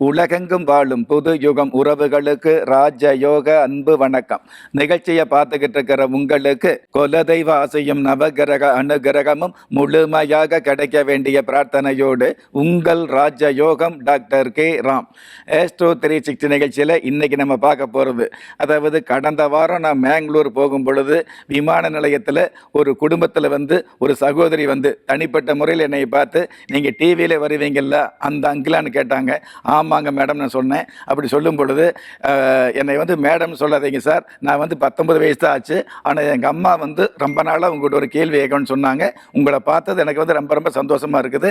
உலகெங்கும் வாழும் புது யுகம் உறவுகளுக்கு ராஜயோக அன்பு வணக்கம். நிகழ்ச்சியை பார்த்துக்கிட்டு இருக்கிற உங்களுக்கு குலதெய்வ ஆசையும் நவகிரக அனுகிரகமும் முழுமையாக கிடைக்க வேண்டிய பிரார்த்தனையோடு உங்கள் ராஜயோகம் doctor K. Ram. Astro three sixty நிகழ்ச்சியில் இன்னைக்கு நம்ம பார்க்க போகிறது அதாவது கடந்த வாரம் நான் மேங்களூர் போகும் பொழுது விமான நிலையத்தில் ஒரு குடும்பத்தில் வந்து ஒரு சகோதரி வந்து தனிப்பட்ட முறையில் என்னை பார்த்து நீங்கள் டிவியில் வருவீங்கள்ல அந்த அங்கிளான்னு கேட்டாங்க. ஆமாங்க மேடம் நான் சொன்னேன். அப்படி சொல்லும் பொழுது என்னை வந்து மேடம் சொல்லாதீங்க சார். நான் வந்து பத்தொன்பது வயசு தான் ஆச்சு. ஆனால் எங்கள் அம்மா வந்து ரொம்ப நாளாக உங்கள்கிட்ட ஒரு கேள்வி கேட்கணும்னு சொன்னாங்க. உங்களை பார்த்தது எனக்கு வந்து ரொம்ப ரொம்ப சந்தோஷமாக இருக்குது.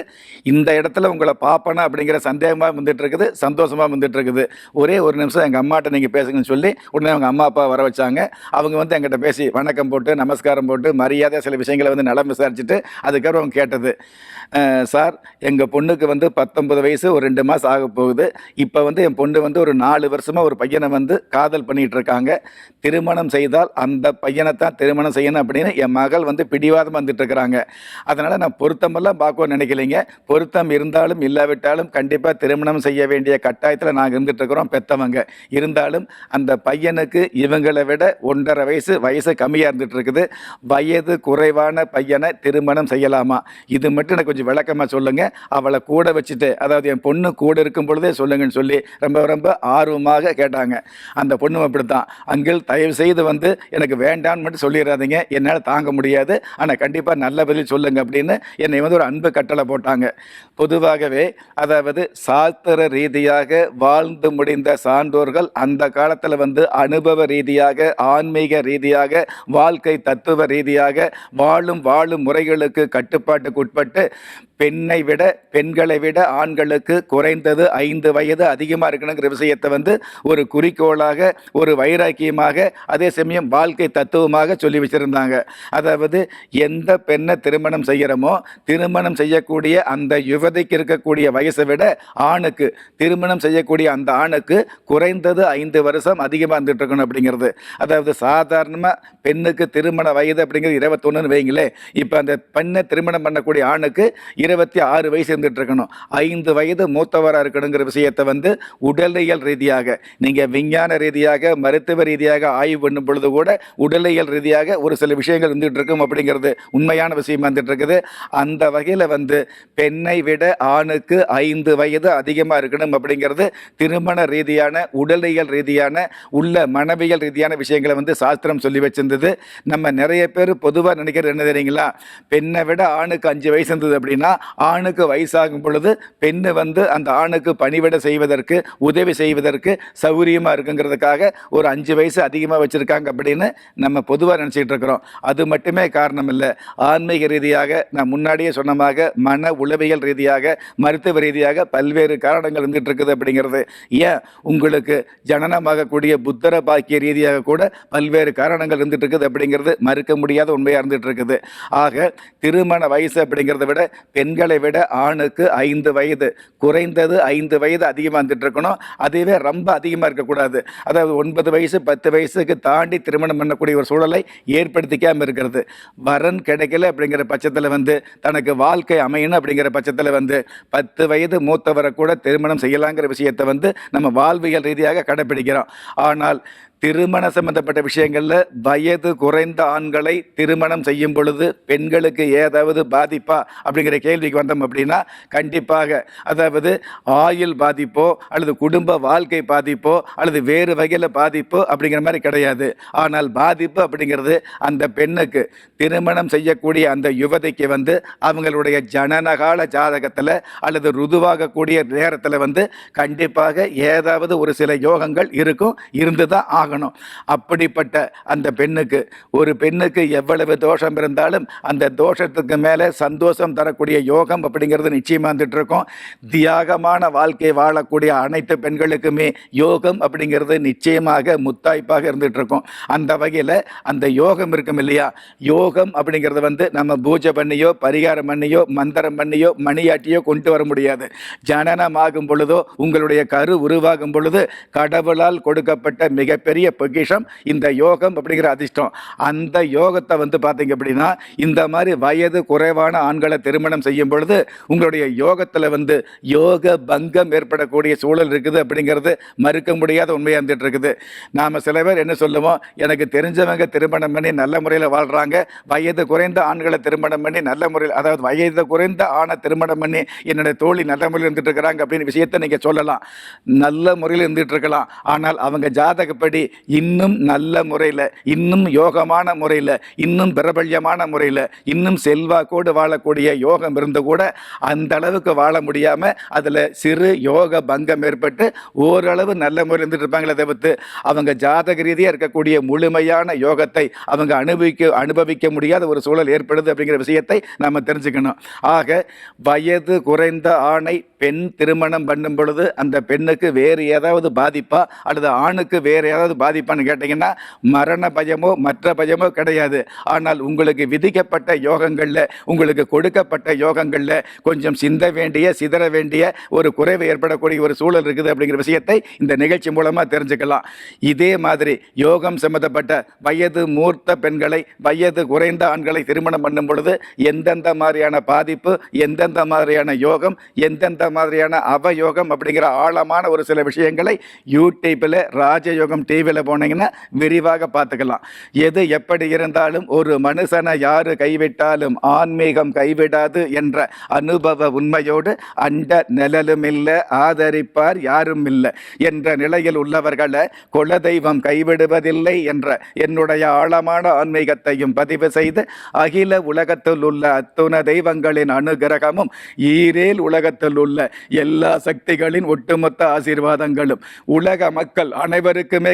இந்த இடத்துல உங்களை பார்ப்பேனா அப்படிங்கிற சந்தேகமாக வந்துட்டு இருக்குது சந்தோஷமாக வந்துட்டு இருக்குது. ஒரே ஒரு நிமிஷம் எங்கள் அம்மாட்ட நீங்கள் பேசுங்கன்னு சொல்லி உடனே அவங்க அம்மா அப்பா வர வச்சாங்க. அவங்க வந்து எங்கிட்ட பேசி வணக்கம் போட்டு நமஸ்காரம் போட்டு மரியாதை சில விஷயங்களை வந்து நலம் விசாரிச்சுட்டு அதுக்கப்புறம் அவங்க கேட்டது. சார் எங்கள் பொண்ணுக்கு வந்து பத்தொன்பது வயசு ஒரு ரெண்டு மாதம் ஆக போகுது. இப்போ வந்து என் பொண்ணு வந்து ஒரு நாலு வருஷமாக ஒரு பையனை வந்து காதல் பண்ணிகிட்டு இருக்காங்க திருமணம் செய்தால் அந்த பையனை தான் திருமணம் செய்யணும் அப்படின்னு என் மகள் வந்து பிடிவாதம் வந்துட்டு இருக்கிறாங்க அதனால் நான் பொருத்தமெல்லாம் பார்க்கணும்னு நினைக்கலைங்க. பொருத்தம் இருந்தாலும் இல்லாவிட்டாலும் கண்டிப்பாக திருமணம் செய்ய வேண்டிய கட்டாயத்தில் நாங்கள் இருந்துகிட்ருக்குறோம் இருக்கிறோம் பெத்தவங்க. இருந்தாலும் அந்த பையனுக்கு இவங்களை விட ஒன்றரை வயசு வயசு கம்மியாக இருந்துகிட்ருக்குது. வயது குறைவான பையனை திருமணம் செய்யலாமா? இது மட்டும் எனக்கு கொஞ்சம் விளக்கமாக சொல்லுங்கள் அவளை கூட வச்சுட்டு அதாவது என் பொண்ணு கூட இருக்கும் பொழுதே சொல்லுங்கன்னு சொல்லி ரொம்ப ரொம்ப ஆர்வமாக கேட்டாங்க. அந்த பொண்ணும் அப்படி தான் அங்கிள் தயவு செய்து வந்து எனக்கு வேண்டாம்னு மட்டும் சொல்லிடாதீங்க என்னால் தாங்க முடியாது. ஆனால் கண்டிப்பாக நல்ல பதில் சொல்லுங்க அப்படின்னு என்னை வந்து ஒரு அன்பு கட்டளை போட்டாங்க. பொதுவாகவே அதாவது சாஸ்திர ரீதியாக வாழ்ந்து முடிந்த சான்றோர்கள் அந்த காலத்தில் வந்து அனுபவ ரீதியாக ஆன்மீக ரீதியாக வாழ்க்கை தத்துவ ரீதியாக வாழும் வாழும் முறைகளுக்கு கட்டுப்பாட்டுக்கு உட்பட்டு பெண்ணை விட பெண்களை விட ஆண்களுக்கு குறைந்தது ஐந்து வயது அதிகமாக இருக்கணுங்கிற விஷயத்தை வந்து ஒரு குறிக்கோளாக ஒரு வைராக்கியமாக அதே சமயம் வாழ்க்கை தத்துவமாக சொல்லி வச்சுருந்தாங்க. அதாவது எந்த பெண்ணை திருமணம் செய்கிறோமோ திருமணம் செய்யக்கூடிய அந்த யுவதிக்கு இருக்கக்கூடிய வயசை விட ஆணுக்கு திருமணம் செய்யக்கூடிய அந்த ஆணுக்கு குறைந்தது ஐந்து வருஷம் அதிகமாக இருந்துட்டு இருக்கணும் அப்படிங்கிறது. அதாவது சாதாரணமாக பெண்ணுக்கு திருமண வயது அப்படிங்கிறது இருபத்தொன்னுன்னு வைங்களேன் இப்போ அந்த பெண்ணை திருமணம் பண்ணக்கூடிய ஆணுக்கு இரு இருபத்தி ஆறு வயசு இருந்துகிட்டு இருக்கணும் ஐந்து வயது மூத்தவராக இருக்கணுங்கிற விஷயத்தை வந்து உடலியல் ரீதியாக நீங்கள் விஞ்ஞான ரீதியாக மருத்துவ ரீதியாக ஆய்வு பண்ணும் பொழுது கூட உடலியல் ரீதியாக ஒரு சில விஷயங்கள் இருந்துகிட்டு இருக்கும் அப்படிங்கிறது உண்மையான விஷயமா இருந்துட்டு இருக்குது அந்த வகையில் வந்து பெண்ணை விட ஆணுக்கு ஐந்து வயது அதிகமாக இருக்கணும் அப்படிங்கிறது திருமண ரீதியான உடலியல் ரீதியான உள்ள மனவியல் ரீதியான விஷயங்களை வந்து சாஸ்திரம் சொல்லி வச்சிருந்தது. நம்ம நிறைய பேர் பொதுவாக நினைக்கிறது என்ன தெரியுங்களா? பெண்ணை விட ஆணுக்கு அஞ்சு வயசு இருந்தது அப்படின்னா ஆணுக்கு வயசாகும் பொழுது பெண்ணு வந்து அந்த ஆணுக்கு பணிவிட செய்வதற்கு உதவி செய்வதற்கு சௌகரியமாக இருக்குங்கிறதுக்காக ஒரு அஞ்சு வயசு அதிகமாக வச்சுருக்காங்க அப்படின்னு நம்ம பொதுவாக நினச்சிக்கிட்டு இருக்கிறோம். அது மட்டுமே காரணம் இல்லை. ஆன்மீக ரீதியாக நான் முன்னாடியே சொன்னமாக மன உளவியல் ரீதியாக மருத்துவ ரீதியாக பல்வேறு காரணங்கள் இருந்துகிட்டு இருக்குது அப்படிங்கிறது. ஏன்? உங்களுக்கு ஜனனமாகக்கூடிய புத்தர பாக்கிய ரீதியாக கூட பல்வேறு காரணங்கள் இருந்துட்டு இருக்குது அப்படிங்கிறது மறுக்க முடியாத உண்மையாக இருந்துட்டு இருக்குது. ஆக திருமண வயசு அப்படிங்கிறத விட பெண்களை விட ஆணுக்கு ஐந்து வயது குறைந்தது ஐந்து வயது அதிகமாக வந்துட்டு இருக்கணும். அதுவே ரொம்ப அதிகமாக இருக்கக்கூடாது அதாவது ஒன்பது வயசு பத்து வயசுக்கு தாண்டி திருமணம் பண்ணக்கூடிய ஒரு சூழலை ஏற்படுத்திக்காமல் இருக்கிறது. வரன் கிடைக்கல அப்படிங்கிற பட்சத்தில் வந்து தனக்கு வாழ்க்கை அமையணும் அப்படிங்கிற பட்சத்தில் வந்து பத்து வயது மூத்தவரை கூட திருமணம் செய்யலாங்கிற விஷயத்தை வந்து நம்ம வாழ்வியல் ரீதியாக கடைப்பிடிக்கிறோம். ஆனால் திருமண சம்பந்தப்பட்ட விஷயங்களில் வயது குறைந்த ஆண்களை திருமணம் செய்யும் பொழுது பெண்களுக்கு ஏதாவது பாதிப்பா அப்படிங்கிற கேள்விக்கு வந்தோம் அப்படின்னா கண்டிப்பாக. அதாவது ஆயுள் பாதிப்போ அல்லது குடும்ப வாழ்க்கை பாதிப்போ அல்லது வேறு வகையில் பாதிப்போ அப்படிங்கிற மாதிரி கிடையாது. ஆனால் பாதிப்பு அப்படிங்கிறது அந்த பெண்ணுக்கு திருமணம் செய்யக்கூடிய அந்த யுவதிக்கு வந்து அவங்களுடைய ஜனனகால ஜாதகத்தில் அல்லது ருதுவாகக்கூடிய நேரத்தில் வந்து கண்டிப்பாக ஏதாவது ஒரு சில யோகங்கள் இருக்கும் இருந்து தான் ஆகும் ஆகணும். அப்படிப்பட்ட அந்த பெண்ணுக்கு ஒரு பெண்ணுக்கு எவ்வளவு தோஷம் இருந்தாலும் அந்த தோஷத்துக்கு மேலே சந்தோஷம் தரக்கூடிய யோகம் அப்படிங்கிறது நிச்சயமாக வந்துட்டு இருக்கும் தியாகமான வாழ்க்கை வாழக்கூடிய அனைத்து பெண்களுக்குமே யோகம் அப்படிங்கிறது நிச்சயமாக முத்தாய்ப்பாக இருந்துட்டு இருக்கும் அந்த வகையில் அந்த யோகம் இருக்கும் இல்லையா? யோகம் அப்படிங்கிறது வந்து நம்ம பூஜை பண்ணியோ பரிகாரம் பண்ணியோ மந்திரம் பண்ணியோ மணியாட்டியோ கொண்டு வர முடியாது. ஜனனமாகும் பொழுதோ உங்களுடைய கரு உருவாகும் பொழுது கடவுளால் கொடுக்கப்பட்ட மிகப்பெரிய பெரிய பொக்கிஷம் இந்த யோகம் அப்படிங்கிற அதிர்ஷ்டம். அந்த யோகத்தை வந்து பார்த்தீங்க அப்படின்னா இந்த மாதிரி வயது குறைவான ஆண்களை திருமணம் செய்யும் பொழுது உங்களுடைய யோகத்தில் வந்து யோக பங்கம் ஏற்படக்கூடிய சூழல் இருக்குது அப்படிங்கிறது மறுக்க முடியாத உண்மையாக இருந்துட்டு இருக்குது. நாம் சில பேர் என்ன சொல்லுவோம் எனக்கு தெரிஞ்சவங்க திருமணம் பண்ணி நல்ல முறையில் வாழ்கிறாங்க வயது குறைந்த ஆண்களை திருமணம் பண்ணி நல்ல முறையில் அதாவது வயது குறைந்த ஆணை திருமணம் பண்ணி என்னுடைய தோழி நல்ல முறையில் இருந்துட்டு இருக்கிறாங்க அப்படின்னு விஷயத்தை நீங்கள் சொல்லலாம். நல்ல முறையில் இருந்துட்டு இருக்கலாம். ஆனால் அவங்க ஜாதகப்படி இன்னும் நல்ல முறையில் இன்னும் யோகமான முறையில் இன்னும் பிரபல்யமான முறையில் இன்னும் செல்வாக்கோடு வாழக்கூடிய யோகம் இருந்து கூட அந்த அளவுக்கு வாழ முடியாமல் அதில் சிறு யோக பங்கம் ஏற்பட்டு ஓரளவு நல்ல முறையில் இருந்துட்டு இருப்பாங்களே தவிர்த்து அவங்க ஜாதக ரீதியாக இருக்கக்கூடிய முழுமையான யோகத்தை அவங்க அனுபவிக்க அனுபவிக்க முடியாத ஒரு சூழல் ஏற்படுது அப்படிங்கிற விஷயத்தை நம்ம தெரிஞ்சுக்கணும். ஆக வயது குறைந்த ஆணை பெண் திருமணம் பண்ணும் பொழுது அந்த பெண்ணுக்கு வேறு ஏதாவது பாதிப்பா? அல்லது ஆணுக்கு வேறு ஏதாவது பாதிப்பான்னு கேட்டிங்கன்னா மரண பயமோ மற்ற பயமோ கிடையாது. ஆனால் உங்களுக்கு விதிக்கப்பட்ட யோகங்களில் உங்களுக்கு கொடுக்கப்பட்ட யோகங்களில் கொஞ்சம் சிந்த வேண்டிய சிதற வேண்டிய ஒரு குறைவு ஏற்படக்கூடிய ஒரு சூழல் இருக்குது அப்படிங்கிற விஷயத்தை இந்த நிகழ்ச்சி மூலமாக தெரிஞ்சுக்கலாம். இதே மாதிரி யோகம் சம்மந்தப்பட்ட வயது மூர்த்த பெண்களை வயது குறைந்த ஆண்களை திருமணம் பண்ணும் பொழுது எந்தெந்த மாதிரியான பாதிப்பு எந்தெந்த மாதிரியான யோகம் எந்தெந்த மாதிரியான அவயோகம் அப்படிங்கிற ஆழமான ஒரு சில விஷயங்களை யூடியூப்பில் ராஜயோகம் டிவியில் போனீங்கன்னா விரிவாக பார்த்துக்கலாம். எது எப்படி இருந்தாலும் ஒரு மனுஷனை யாரு கைவிட்டாலும் ஆன்மீகம் கைவிடாது என்ற அனுபவ உண்மையோடு அண்ட நிழலும் இல்லை ஆதரிப்பார் யாரும் இல்லை என்ற நிலையில் உள்ளவர்களை குலதெய்வம் கைவிடுவதில்லை என்ற என்னுடைய ஆழமான ஆன்மீகத்தையும் பதிவு செய்து அகில உலகத்தில் உள்ள அத்துண தெய்வங்களின் அனுகிரகமும் ஈரேல் உலகத்தில் உள்ள எல்லா சக்திகளின் ஒட்டுமொத்த ஆசீர்வாதங்களும் உலக மக்கள் அனைவருக்குமே